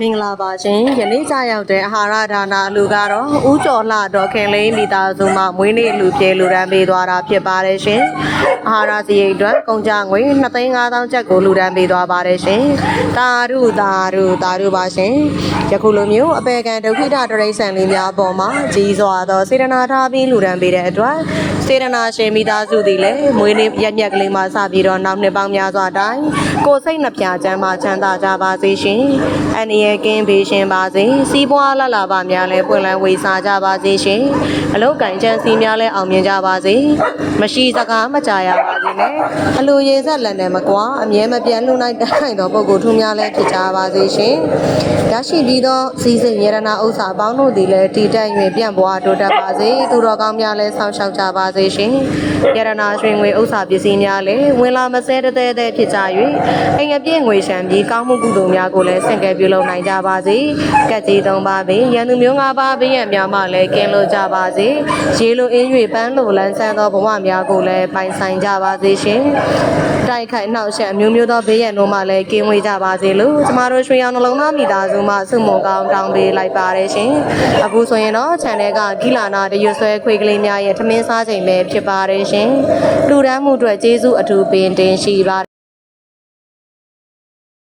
မင်္ဂလာပါရှင်ယနေ့ကြာရောက်တဲ့အာဟာရဒါနာအလူကတော့ဦးကျော်လှတော်ခင်လိန်မိသားစုမှမွေးနေ့လူပြေလူရန်ပေးသွားတာဖြစ်ပါတယ်ရှင်အာဟာရစရိတ်အတွက်ကုန်ကြငွေ2,5000ကျပ်ကိုလူရန်ပေးသွားပါတယ်ရှင်တာရုတာရုတာရုပါရှင်ယခုလိုမျိုးအပေကံဒုက္ခိတတရိษံလေးများအပေါ်မှာကြီးစွာသောစေတနာထားပြီးလူရန်ပေးတဲ့အတွက် စေတနာရှင်မိသားစုသည်လည်းမွေးနေ့ရက်မြက်ကလေးမှစပြီးတော့နောက်နှစ်ပေါင်းများစွာတိုင်ကိုယ်စိတ်နှပြချမ်းမှချမ်းသာကြပါစေရှင်အန္တရာယ်ကင်းဘေးရှင်ပါစေစီးပွားလလပါများလည်းပွင့်လန်းဝေစားကြပါစေရှင်အလုတ်ကင်ချမ်းစီများလည်းအောင်မြင်ကြပါစေမရှိစကားမကြရပါစေနဲ့အလိုရည်ဆက်လက်နဲ့မကွာအမြဲမပြတ်လှူနိုင်တိုင်းသောပုဂ္ဂိုလ်ထူးများလည်းဖြစ်ကြပါစေရှင်ရရှိပြီးသောစီစဉ်ရတနာဥစ္စာအပေါင်းတို့သည်လည်းတည်တတ်၍ပြန့်ပွားတိုးတက်ပါစေသူတော်ကောင်းများလည်းဆောင်းရှောက်ကြပါစေရှင်ရတနာရွှေငွေဥစ္စာပစ္စည်းများလည်းဝင်လာမစဲတဲ့တဲ့တဲ့ဖြစ်ကြ၍အိမ်အပြည့်ငွေရှံပြီးကောင်းမှုကုသိုလ်များကိုလည်းဆင့်ကဲပြုလုပ်နိုင်ကြပါစေကက်ကြီးသုံးပါးပင်ရန်သူမျိုးငါးပါးပင်ရန်များမှလည်းကင်းလို့ကြပါစေရေလိုအင်း၍ပန်းလိုလန်းဆန်းသောဘဝများကိုလည်းပိုင်ဆိုင်ကြပါစေရှင်တိုက်ခိုက်နှောက်ယှက်အမျိုးမျိုးသောဘေးရန်တို့မှလည်းကင်းဝေးကြပါစေလို့ကျမတို့ရွှေရောင်နှလုံးသားမိသားစုမှဆုမွန်ကောင်းတောင်းပေးလိုက်ပါတယ်ရှင်အခုဆိုရင်တော့ channel ကဂီလာနာတရွဆွဲခွေကလေးများရဲ့ထမင်းစားချိန်ပဲဖြစ်ပါတယ်ရှင်လူတန်းမှုအတွက်ကျေးဇူးအထူးပင်တင်ရှိပါ